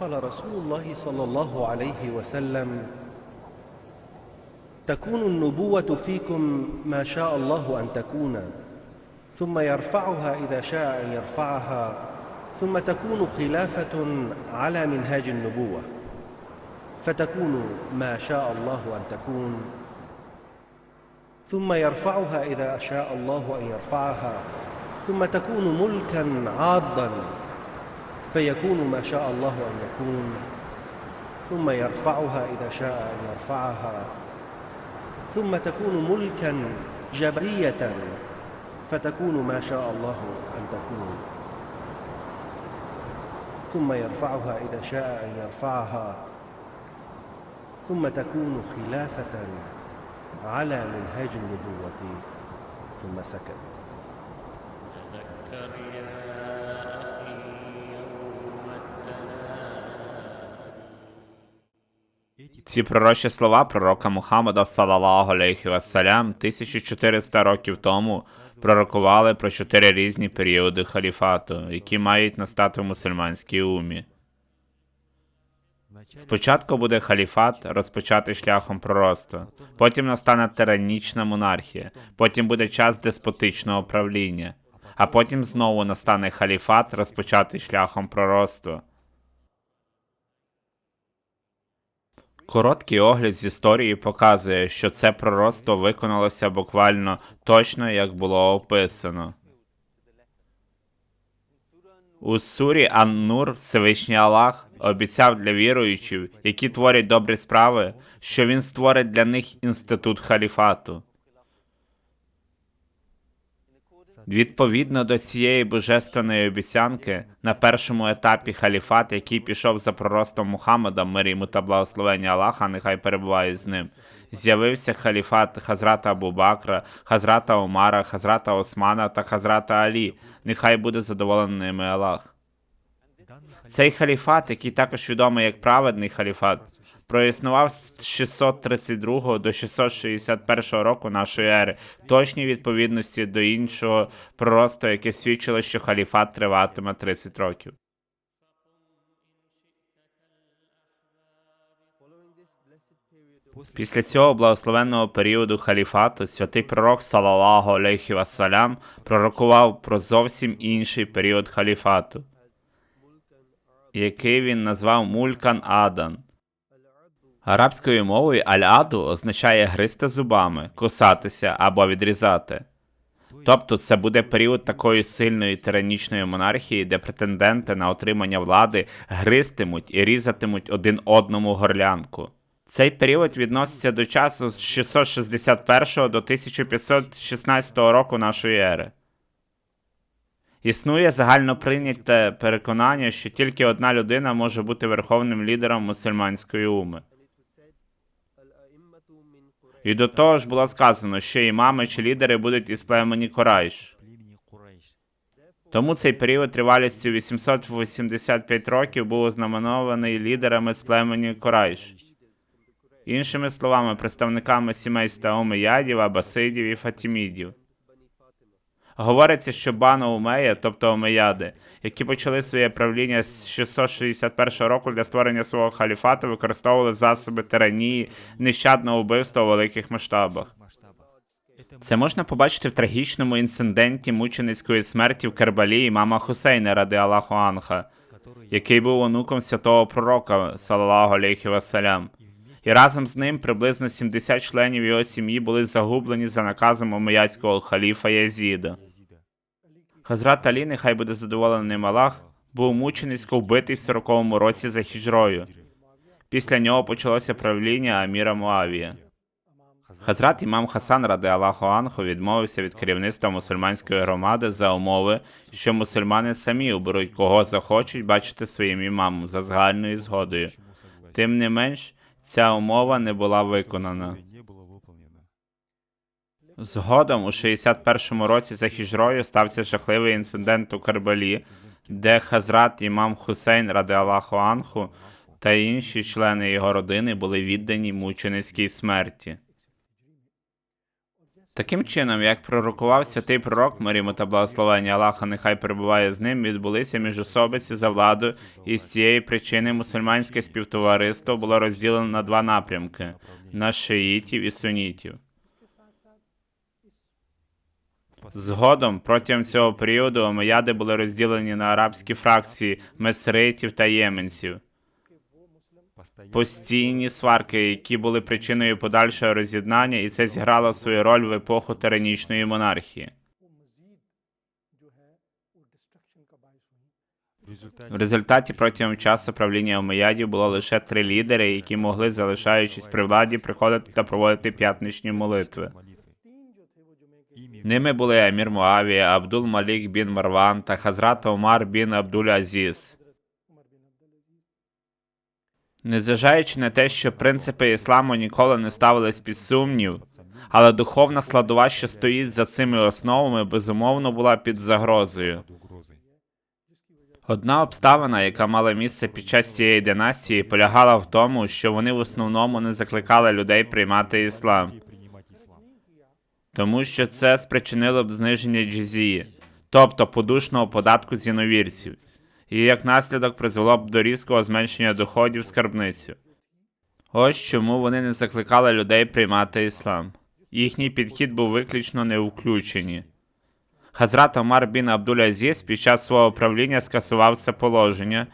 قال رسول الله صلى الله عليه وسلم تكون النبوة فيكم ما شاء الله أن تكون ثم يرفعها إذا شاء أن يرفعها ثم تكون خلافة على منهاج النبوة فتكون ما شاء الله أن تكون ثم يرفعها إذا شاء الله أن يرفعها ثم تكون ملكا عاضا فيكون ما شاء الله أن يكون ثم يرفعها إذا شاء أن يرفعها ثم تكون ملكا جبرية فتكون ما شاء الله أن تكون. ثم يرفعها إذا شاء أن يرفعها ثم تكون خلافة على منهاج النبوة ثم سكت. تذكر Ці пророчі слова пророка Мухаммада салаллаху алейхі вассалям 1400 років тому пророкували про чотири різні періоди халіфату, які мають настати в мусульманській умі. Спочатку буде халіфат, розпочатий шляхом пророцтва, потім настане тиранічна монархія, потім буде час деспотичного правління, а потім знову настане халіфат, розпочатий шляхом пророцтва. Короткий огляд з історії показує, що це пророцтво виконалося буквально точно, як було описано. У сурі Ан-Нур Всевишній Аллах обіцяв для віруючих, які творять добрі справи, що він створить для них інститут халіфату. Відповідно до цієї божественної обіцянки, на першому етапі халіфат, який пішов за проростом Мухаммада, мир йому та благословення Аллаха, нехай перебуває з ним, з'явився халіфат Хазрата Абу Бакра, Хазрата Омара, Хазрата Османа та Хазрата Алі. Нехай буде задоволений ними Аллах. Цей халіфат, який також відомий як праведний халіфат, проіснував з 632 до 661 року нашої ери, в точній відповідності до іншого пророцтва, яке свідчило, що халіфат триватиме 30 років. Після цього благословенного періоду халіфату святий пророк салаллаху алейхі вассалям пророкував про зовсім інший період халіфату, який він назвав Мулькан Адан. Арабською мовою аль-аду означає гризти зубами, кусатися або відрізати. Тобто це буде період такої сильної тиранічної монархії, де претенденти на отримання влади гризтимуть і різатимуть один одному горлянку. Цей період відноситься до часу з 661 до 1516 року нашої ери. Існує загальноприйняте переконання, що тільки одна людина може бути верховним лідером мусульманської уми. І до того ж було сказано, що імами чи лідери будуть із племені Корайш. Тому цей період тривалістю 885 років був ознаменований лідерами з племені Корайш. Іншими словами, представниками сімейства Омеядів, Абасидів і Фатімідів. Говориться, що Бану Умея, тобто Омеяди, які почали своє правління з 661 року для створення свого халіфату, використовували засоби тиранії, нещадного вбивства у великих масштабах. Це можна побачити в трагічному інциденті мученицької смерті в Кербалі імама Хусейна ради Аллаху Анха, який був онуком святого пророка, салаллаху алейхі вассалям. І разом з ним приблизно 70 членів його сім'ї були загублені за наказом омеяцького халіфа Язіда. Хазрат Алі, нехай буде задоволений ним Аллах, був мученицько вбитий в 40-му році за хіжрою. Після нього почалося правління Аміра Муавія. Хазрат імам Хасан ради Аллаху Анху відмовився від керівництва мусульманської громади за умови, що мусульмани самі оберуть кого захочуть бачити своїм імамом за загальною згодою. Тим не менш, ця умова не була виконана. Згодом у 61-му році за хіжрою стався жахливий інцидент у Карбалі, де Хазрат імам Хусейн ради Аллаху Анху та інші члени його родини були віддані мученицькій смерті. Таким чином, як пророкував святий пророк Маріму та благословення Аллаха, нехай перебуває з ним, відбулися міжособиці за владу, і з цієї причини мусульманське співтовариство було розділено на два напрямки: на шиїтів і сунітів. Згодом, протягом цього періоду, омеяди були розділені на арабські фракції месритів та єменців. Постійні сварки, які були причиною подальшого роз'єднання, і це зіграло свою роль в епоху тиранічної монархії. В результаті протягом часу правління омеядів було лише три лідери, які могли, залишаючись при владі, приходити та проводити п'ятничні молитви. Ними були Амір Муавія, Абдул Малік бін Марван та Хазрат Омар бін Абдуль Азіз. Незважаючи на те, що принципи ісламу ніколи не ставились під сумнів, але духовна складова, що стоїть за цими основами, безумовно була під загрозою. Одна обставина, яка мала місце під час цієї династії, полягала в тому, що вони в основному не закликали людей приймати іслам, тому що це спричинило б зниження джизії, тобто подушного податку з іновірців, і як наслідок призвело б до різкого зменшення доходів в скарбницю. Ось чому вони не закликали людей приймати іслам. Їхній підхід був виключно не включені. Хазрат Омар бін Абдуль Азіз під час свого правління скасував це положення,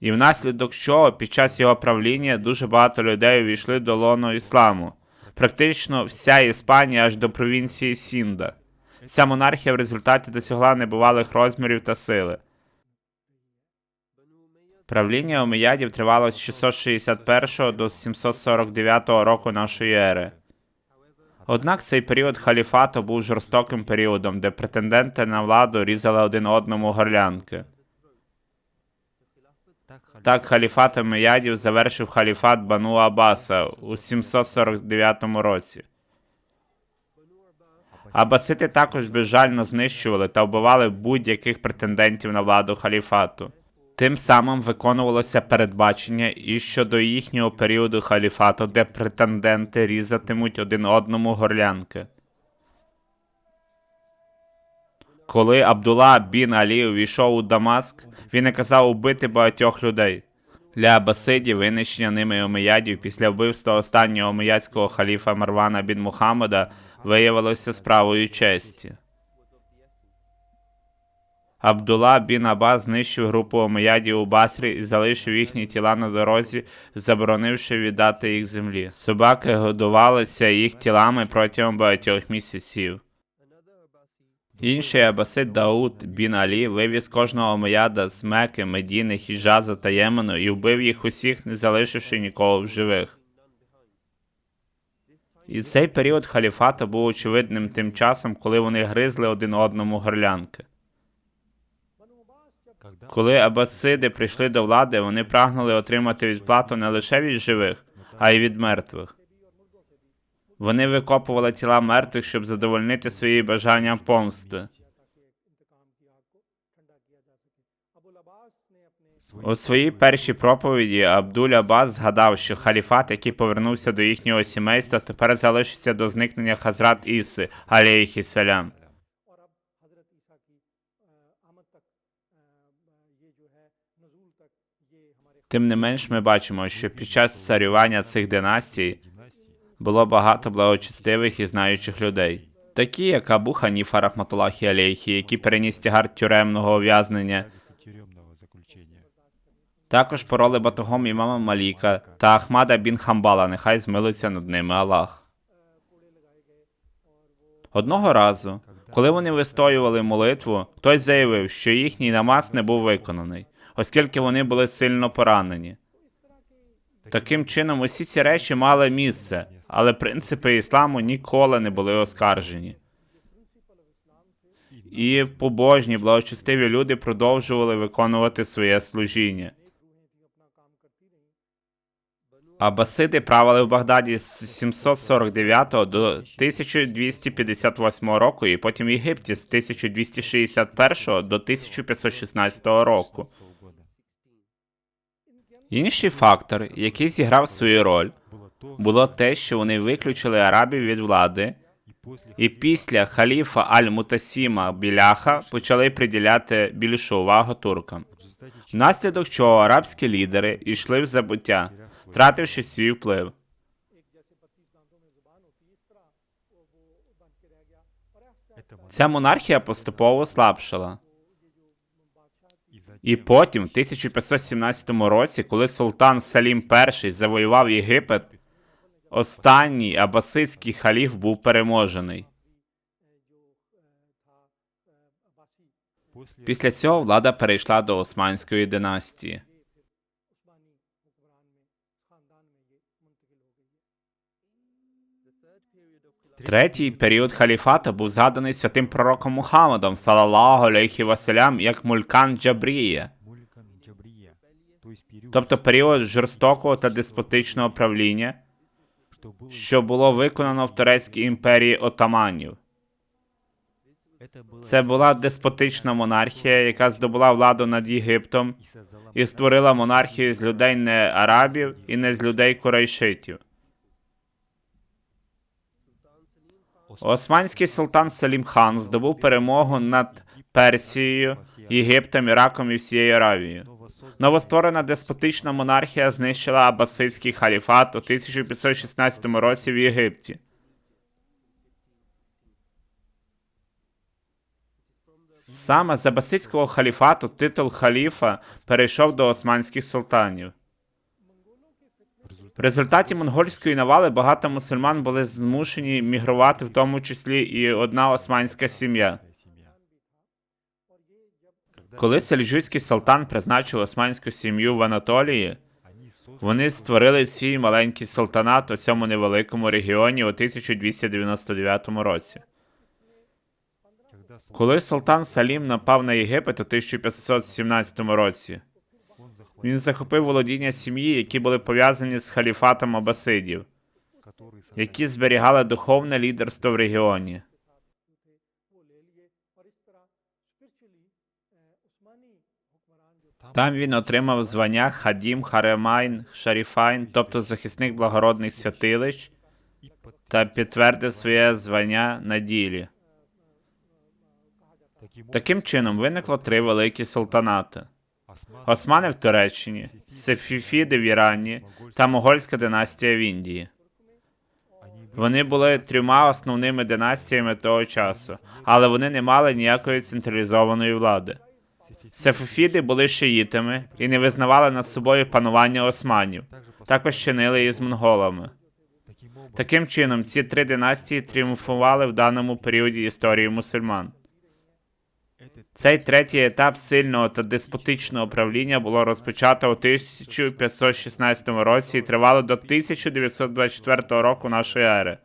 і внаслідок чого під час його правління дуже багато людей увійшли до лону ісламу. Практично вся Іспанія аж до провінції Сінда. Ця монархія в результаті досягла небувалих розмірів та сили. Правління омеядів тривало з 661 до 749 року нашої ери. Однак цей період халіфату був жорстоким періодом, де претенденти на владу різали один одному горлянки. Так, халіфат омеядів завершив халіфат Бану Аббаса у 749 році. Абасити також безжально знищували та вбивали будь-яких претендентів на владу халіфату. Тим самим виконувалося передбачення і щодо їхнього періоду халіфату, де претенденти різатимуть один одному горлянки. Коли Абдулла бін Алі увійшов у Дамаск, він наказав убити багатьох людей. Для Абасидів винищення ними омеядів після вбивства останнього омеядського халіфа Марвана бін Мухаммеда виявилося справою честі. Абдулла бін Аббас знищив групу омеядів у Басрі і залишив їхні тіла на дорозі, заборонивши віддати їх землі. Собаки годувалися їх тілами протягом багатьох місяців. Інший абасид Дауд бін Алі вивіз кожного омеяда з Меки, Медіни, Хіжаза та Ємену і вбив їх усіх, не залишивши нікого в живих. І цей період халіфату був очевидним тим часом, коли вони гризли один одному горлянки. Коли абасиди прийшли до влади, вони прагнули отримати відплату не лише від живих, а й від мертвих. Вони викопували тіла мертвих, щоб задовольнити свої бажання помсти. У своїй першій проповіді Абдуль Аббас згадав, що халіфат, який повернувся до їхнього сімейства, тепер залишиться до зникнення Хазрат Іси, алейхіссалям. और Тим не менш, ми бачимо, що під час царювання цих династій було багато благочестивих і знаючих людей, такі як Абу Ханіфа Рахматулахі Алейхі, який переніс тягар тюремного ув'язнення, також пороли батогом імама Маліка та Ахмада бін Хамбала, нехай змилиться над ними Аллах. Одного разу, коли вони вистоювали молитву, хтось заявив, що їхній намаз не був виконаний, оскільки вони були сильно поранені. Таким чином, усі ці речі мали місце, але принципи ісламу ніколи не були оскаржені. І побожні, благочестиві люди продовжували виконувати своє служіння. Абасиди правили в Багдаді з 749 до 1258 року, і потім в Єгипті з 1261 до 1516 року. Інший фактор, який зіграв свою роль, було те, що вони виключили арабів від влади І після халіфа Аль-Мутасіма Біляха почали приділяти більшу увагу туркам. Внаслідок чого арабські лідери йшли в забуття, втративши свій вплив. Ця монархія поступово слабшала. І потім, в 1517 році, коли султан Салім І завоював Єгипет, останній абасидський халіф був переможений. Після цього влада перейшла до Османської династії. Третій період халіфата був згаданий святим пророком Мухаммадом, салаллаху алейхі васелям, як мулькан Джабрія, Мулькан Джабрия, то есть период, тобто період жорстокого та деспотичного правління, что было, що було виконано в Турецькій імперії отаманів. это было Це була деспотична монархія, яка здобула владу над Єгиптом и создала і створила монархію з людей не арабів і не з людей курайшитів. Османський султан Салім хан здобув перемогу над Персією, Єгиптом, Іраком і всією Аравією. Новостворена деспотична монархія знищила Абасидський халіфат у 1516 році в Єгипті. Саме з Абасидського халіфату титул халіфа перейшов до османських султанів. В результаті монгольської навали багато мусульман були змушені мігрувати, в тому числі і одна османська сім'я. Коли сельджуцький султан призначив османську сім'ю в Анатолії, Вони створили свій маленький султанат у цьому невеликому регіоні у 1299 році. Коли султан Салім напав на Єгипет у 1517 році, він захопив володіння сім'ї, які були пов'язані з халіфатом Абасидів, які зберігали духовне лідерство в регіоні. Там він отримав звання Хадім, Харемайн, Шаріфайн, тобто захисник благородних святилищ, та підтвердив своє звання на ділі. Таким чином виникло три великі султанати. Осман Османи в Туреччині, Сефіфіди в Ірані та Могольська династія в Індії. Вони були трьома основними династіями того часу, але вони не мали ніякої централізованої влади. Сефіфіди були шиїтами і не визнавали над собою панування османів, також чинили і з монголами. Таким чином, ці три династії тріумфували в даному періоді історії мусульман. Цей третій етап сильного та деспотичного правління було розпочато у 1516 році і тривало до 1924 року нашої ери,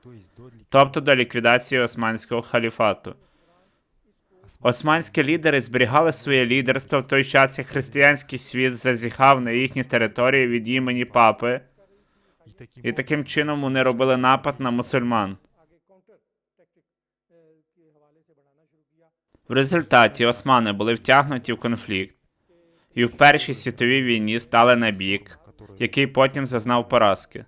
тобто до ліквідації Османського халіфату. Османські лідери зберігали своє лідерство в той час, як християнський світ зазіхав на їхні території від імені папи, і таким чином вони робили напад на мусульман. В результаті османи були втягнуті в конфлікт і в Першій світовій війні стали на бік, який потім зазнав поразки.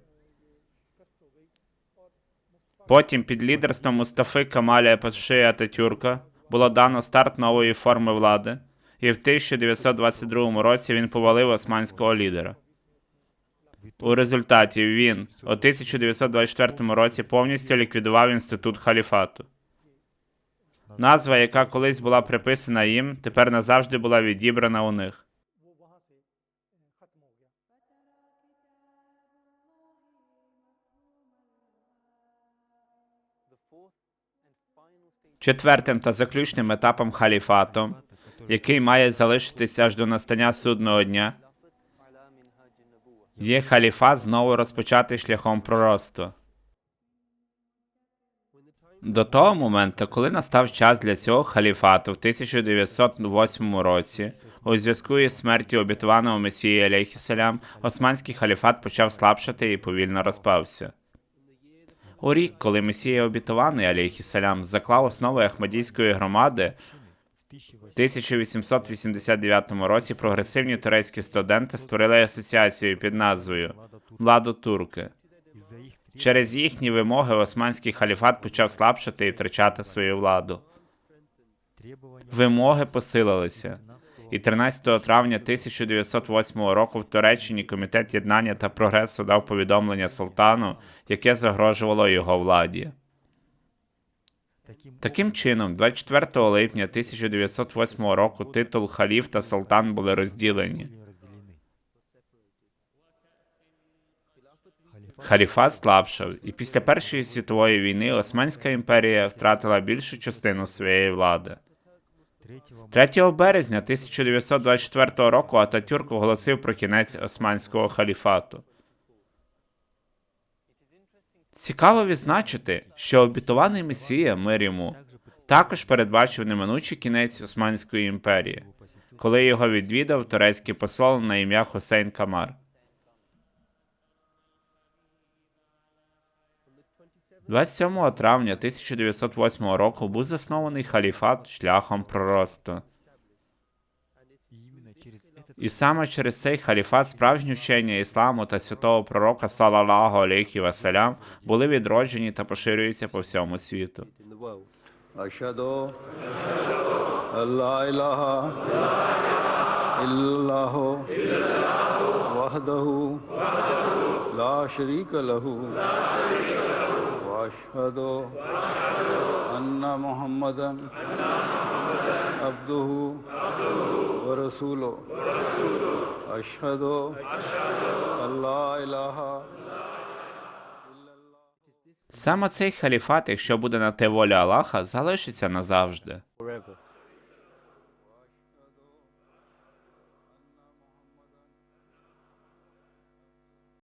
Потім під лідерством Мустафи Камаля Паши Ататюрка було дано старт нової форми влади, і в 1922 році він повалив османського лідера. У результаті він у 1924 році повністю ліквідував інститут халіфату. Назва, яка колись була приписана їм, тепер назавжди була відібрана у них. Четвертим та заключним етапом халіфату, який має залишитися аж до настання судного дня, є халіфат знову розпочати шляхом пророцтва. До того моменту, коли настав час для цього халіфату в 1908 році, у зв'язку із смертю обітованого Месії алейхіссалям, османський халіфат почав слабшати і повільно розпався. У рік, коли Месія обітований алейхіссалям заклав основи Ахмадійської громади, в 1800 в 1889 році прогресивні турецькі студенти створили асоціацію під назвою Владу Турки. Через їхні вимоги османський халіфат почав слабшати і втрачати свою владу. Вимоги посилилися. І 13 травня 1908 року в Туреччині комітет єднання та прогресу дав повідомлення султану, яке загрожувало його владі. Таким чином, 24 липня 1908 року титул халіф та султан були розділені. Халіфат слабшав, і після Першої світової війни Османська імперія втратила більшу частину своєї влади. 3 3 березня 1924 року Ататюрк оголосив про кінець Османського халіфату. Цікаво відзначити, що обітований Месія мир йому також передбачив неминучий кінець Османської імперії, коли його відвідав турецький посол на ім'я Хусейн Камар. 27 травня 1908 року був заснований халіфат шляхом пророцтва. І саме через цей халіфат справжні вчення ісламу та святого пророка салалаху алейхі васалям були відроджені та поширюються по всьому світу. لا إله إلا الله وحده لا شريك له وأشهد أن محمدا عبده ورسوله أشهد أن لا إله Саме цей халіфат, якщо буде на те воля Аллаха, залишиться назавжди.